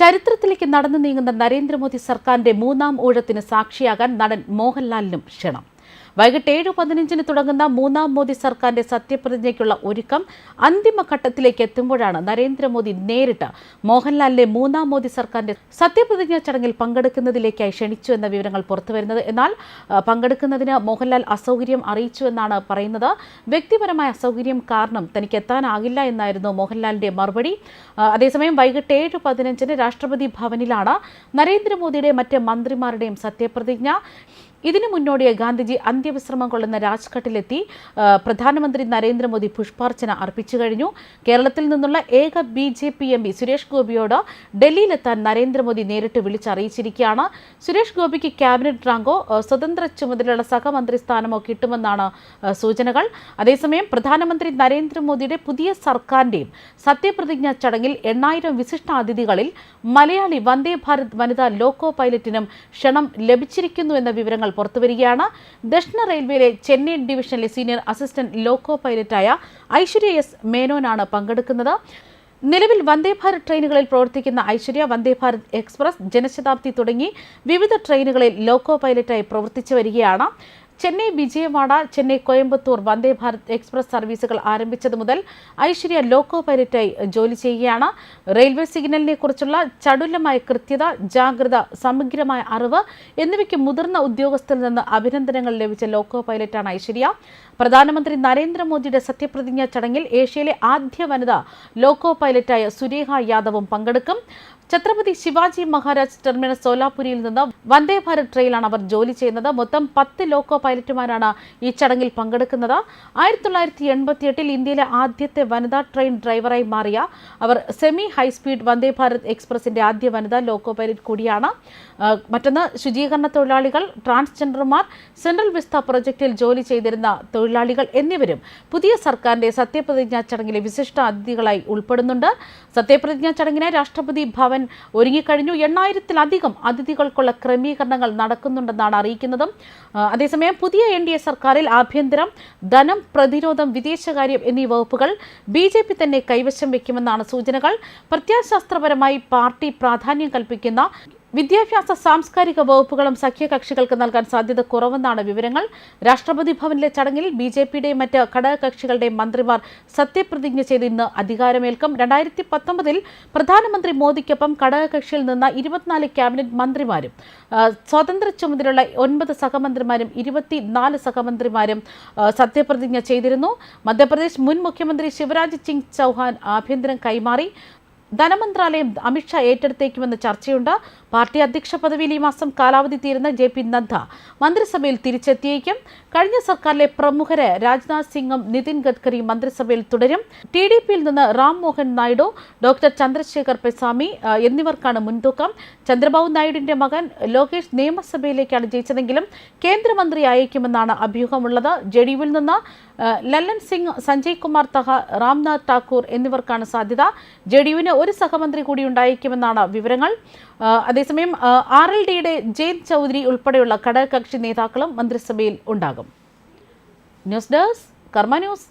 ചരിത്രത്തിലേക്ക് നടന്നു നീങ്ങുന്ന നരേന്ദ്രമോദി സർക്കാരിന്റെ മൂന്നാം ഊഴത്തിന് സാക്ഷിയാകാൻ നടൻ മോഹൻലാലിനും ക്ഷണം. വൈകിട്ട് ഏഴ് പതിനഞ്ചിന് തുടങ്ങുന്ന മൂന്നാം മോദി സർക്കാരിന്റെ സത്യപ്രതിജ്ഞയ്ക്കുള്ള ഒരുക്കം അന്തിമഘട്ടത്തിലേക്ക് എത്തുമ്പോഴാണ് നരേന്ദ്രമോദി നേരിട്ട് മോഹൻലാലിന്റെ മൂന്നാം മോദി സർക്കാരിന്റെ സത്യപ്രതിജ്ഞാ ചടങ്ങിൽ പങ്കെടുക്കുന്നതിലേക്കായി ക്ഷണിച്ചു എന്ന വിവരങ്ങൾ പുറത്തുവരുന്നത്. എന്നാൽ പങ്കെടുക്കുന്നതിന് മോഹൻലാൽ അസൗകര്യം അറിയിച്ചു എന്നാണ് പറയുന്നത്. വ്യക്തിപരമായ അസൗകര്യം കാരണം തനിക്ക് എത്താനാകില്ല എന്നായിരുന്നു മോഹൻലാലിന്റെ മറുപടി. അതേസമയം വൈകിട്ട് ഏഴ് പതിനഞ്ചിന് രാഷ്ട്രപതി ഭവനിലാണ് നരേന്ദ്രമോദിയുടെ മറ്റ് മന്ത്രിമാരുടെയും സത്യപ്രതിജ്ഞ. ഇതിനു മുന്നോടിയായി ഗാന്ധിജി അന്ത്യവിശ്രമം കൊള്ളുന്ന രാജ്ഘട്ടിലെത്തി പ്രധാനമന്ത്രി നരേന്ദ്രമോദി പുഷ്പാർച്ചന അർപ്പിച്ചു കഴിഞ്ഞു. കേരളത്തിൽ നിന്നുള്ള ഏക B J P M P Suresh ഗോപിയോട് ഡൽഹിയിലെത്താൻ നരേന്ദ്രമോദി നേരിട്ട് വിളിച്ചറിയിച്ചിരിക്കുകയാണ്. സുരേഷ് ഗോപിക്ക് ക്യാബിനറ്റ് റാങ്കോ സ്വതന്ത്ര ചുമതലയുള്ള സഹമന്ത്രി സ്ഥാനമോ കിട്ടുമെന്നാണ് സൂചനകൾ. അതേസമയം പ്രധാനമന്ത്രി നരേന്ദ്രമോദിയുടെ പുതിയ സർക്കാരിന്റെയും സത്യപ്രതിജ്ഞാ ചടങ്ങിൽ എണ്ണായിരം വിശിഷ്ടാതിഥികളിൽ മലയാളി വന്ദേ ഭാരത് വനിതാ ലോക്കോ പൈലറ്റിനും ക്ഷണം ലഭിച്ചിരിക്കുന്നു എന്ന വിവരങ്ങൾ പുറത്തുവരികയാണ്. ദക്ഷിണ റെയിൽവേയിലെ ചെന്നൈ ഡിവിഷനിലെ സീനിയർ അസിസ്റ്റന്റ് ലോക്കോ പൈലറ്റായ ഐശ്വര്യ എസ് മേനോനാണ് പങ്കെടുക്കുന്നത്. നിലവിൽ വന്ദേ ഭാരത് ട്രെയിനുകളിൽ പ്രവർത്തിക്കുന്ന ഐശ്വര്യ വന്ദേ ഭാരത് എക്സ്പ്രസ് ജനശതാബ്ദി തുടങ്ങി വിവിധ ട്രെയിനുകളിൽ ലോക്കോ പൈലറ്റായി പ്രവർത്തിച്ചു വരികയാണ്. ചെന്നൈ വിജയവാഡ ചെന്നൈ കോയമ്പത്തൂർ വന്ദേ ഭാരത് എക്സ്പ്രസ് സർവീസുകൾ ആരംഭിച്ചത് മുതൽ ഐശ്വര്യ ലോക്കോ പൈലറ്റായി ജോലി ചെയ്യുകയാണ്. റെയിൽവേ സിഗ്നലിനെ കുറിച്ചുള്ള ചടുലമായ കൃത്യത ജാഗ്രത സമഗ്രമായ അറിവ് എന്നിവയ്ക്ക് മുതിർന്ന ഉദ്യോഗസ്ഥരിൽ നിന്ന് അഭിനന്ദനങ്ങൾ ലഭിച്ച ലോക്കോ പൈലറ്റാണ് ഐശ്വര്യ. പ്രധാനമന്ത്രി നരേന്ദ്രമോദിയുടെ സത്യപ്രതിജ്ഞാ ചടങ്ങിൽ ഏഷ്യയിലെ ആദ്യ വനിത ലോക്കോ പൈലറ്റായ സുരേഖ യാദവും പങ്കെടുക്കും. ഛത്രപതി ശിവാജി മഹാരാജ് ടെർമിനസ് സോലാപുരിയിൽ നിന്ന് വന്ദേ ഭാരത് ട്രെയിനിലാണ് അവർ ജോലി ചെയ്യുന്നത്. മൊത്തം പത്ത് ലോക്കോ പൈലറ്റുമാരാണ് ഈ ചടങ്ങിൽ പങ്കെടുക്കുന്നത്. ആയിരത്തി തൊള്ളായിരത്തി എൺപത്തിയെട്ടിൽ ഇന്ത്യയിലെ ആദ്യത്തെ വനിതാ ട്രെയിൻ ഡ്രൈവറായി മാറിയ അവർ semi high speed Vande Bharat എക്സ്പ്രസിന്റെ ആദ്യ വനിതാ ലോക്കോ പൈലറ്റ് കൂടിയാണ്. മറ്റൊന്ന് ശുചീകരണ തൊഴിലാളികൾ ട്രാൻസ്ജെൻഡർമാർ സെൻട്രൽ വിസ്ത പ്രൊജക്ടിൽ ജോലി ചെയ്തിരുന്ന തൊഴിലാളികൾ എന്നിവരും പുതിയ സർക്കാരിന്റെ സത്യപ്രതിജ്ഞാ ചടങ്ങിലെ വിശിഷ്ട അതിഥികളായി ഉൾപ്പെടുന്നുണ്ട്. സത്യപ്രതിജ്ഞാ ചടങ്ങിന് രാഷ്ട്രപതി ഭവൻ ഒരുങ്ങിക്കഴിഞ്ഞു. എണ്ണായിരത്തിലധികം അതിഥികൾക്കുള്ള ക്രമീകരണങ്ങൾ നടക്കുന്നുണ്ടെന്നാണ് അറിയിക്കുന്നത്. അതേസമയം പുതിയ എൻ ഡി എ സർക്കാരിൽ ആഭ്യന്തരം ധനം പ്രതിരോധം വിദേശകാര്യം എന്നീ വകുപ്പുകൾ ബി ജെ പി തന്നെ കൈവശം വയ്ക്കുമെന്നാണ് സൂചനകൾ. പ്രത്യാശാസ്ത്രപരമായി പാർട്ടി പ്രാധാന്യം കൽപ്പിക്കുന്ന വിദ്യാഭ്യാസ സാംസ്കാരിക വകുപ്പുകളും സഖ്യകക്ഷികൾക്ക് നൽകാൻ സാധ്യത കുറവെന്നാണ് വിവരങ്ങൾ. രാഷ്ട്രപതി ഭവനിലെ ചടങ്ങിൽ ബി ജെ പിയുടെയും മറ്റ് ഘടകകക്ഷികളുടെയും മന്ത്രിമാർ സത്യപ്രതിജ്ഞ ചെയ്ത് ഇന്ന് അധികാരമേൽക്കും. രണ്ടായിരത്തി പത്തൊമ്പതിൽ പ്രധാനമന്ത്രി മോദിക്കൊപ്പം ഘടകകക്ഷിയിൽ നിന്ന് ഇരുപത്തിനാല് ക്യാബിനറ്റ് മന്ത്രിമാരും സ്വതന്ത്ര ചുമതലയുള്ള ഒൻപത് സഹമന്ത്രിമാരും ഇരുപത്തിനാല് സഹമന്ത്രിമാരും സത്യപ്രതിജ്ഞ ചെയ്തിരുന്നു. മധ്യപ്രദേശ് മുൻ മുഖ്യമന്ത്രി ശിവരാജ് സിംഗ് ചൗഹാൻ ആഭ്യന്തരം കൈമാറി. ധനമന്ത്രാലയം അമിത്ഷാ ഏറ്റെടുത്തേക്കുമെന്ന് ചർച്ചയുണ്ട്. പാർട്ടി അധ്യക്ഷ പദവിയിൽ ഈ മാസം കാലാവധി തീരുന്ന ജെ പി നദ്ദ മന്ത്രിസഭയിൽ തിരിച്ചെത്തിയേക്കും. കഴിഞ്ഞ സർക്കാരിലെ പ്രമുഖരെ രാജ്നാഥ് സിംഗും നിതിൻ ഗഡ്കരിയും മന്ത്രിസഭയിൽ തുടരും. ടി ഡി പിയിൽ നിന്ന് റാം മോഹൻ നായിഡു ഡോക്ടർ ചന്ദ്രശേഖർ പെസാമി എന്നിവർക്കാണ് മുൻതൂക്കം. ചന്ദ്രബാബു നായിഡുവിന്റെ മകൻ ലോകേഷ് നിയമസഭയിലേക്കാണ് ജയിച്ചതെങ്കിലും കേന്ദ്രമന്ത്രി അയക്കുമെന്നാണ് അഭ്യൂഹമുള്ളത്. ജെ ഡി യുവിൽ നിന്ന് ലല്ലൻ സിംഗ് സഞ്ജയ് കുമാർ തഹ രാംനാഥ് ഠാക്കൂർ എന്നിവർക്കാണ് സാധ്യത. ജെ ഡി യുവിന് ഒരു സഹമന്ത്രി കൂടി ഉണ്ടായിരിക്കുമെന്നാണ് വിവരങ്ങൾ. അതേസമയം ആർ എൽ ഡിയുടെ ജയന്ത് ചൗധരി ഉൾപ്പെടെയുള്ള ഘടകകക്ഷി നേതാക്കളും മന്ത്രിസഭയിൽ ഉണ്ടാകും. News desk Karma news.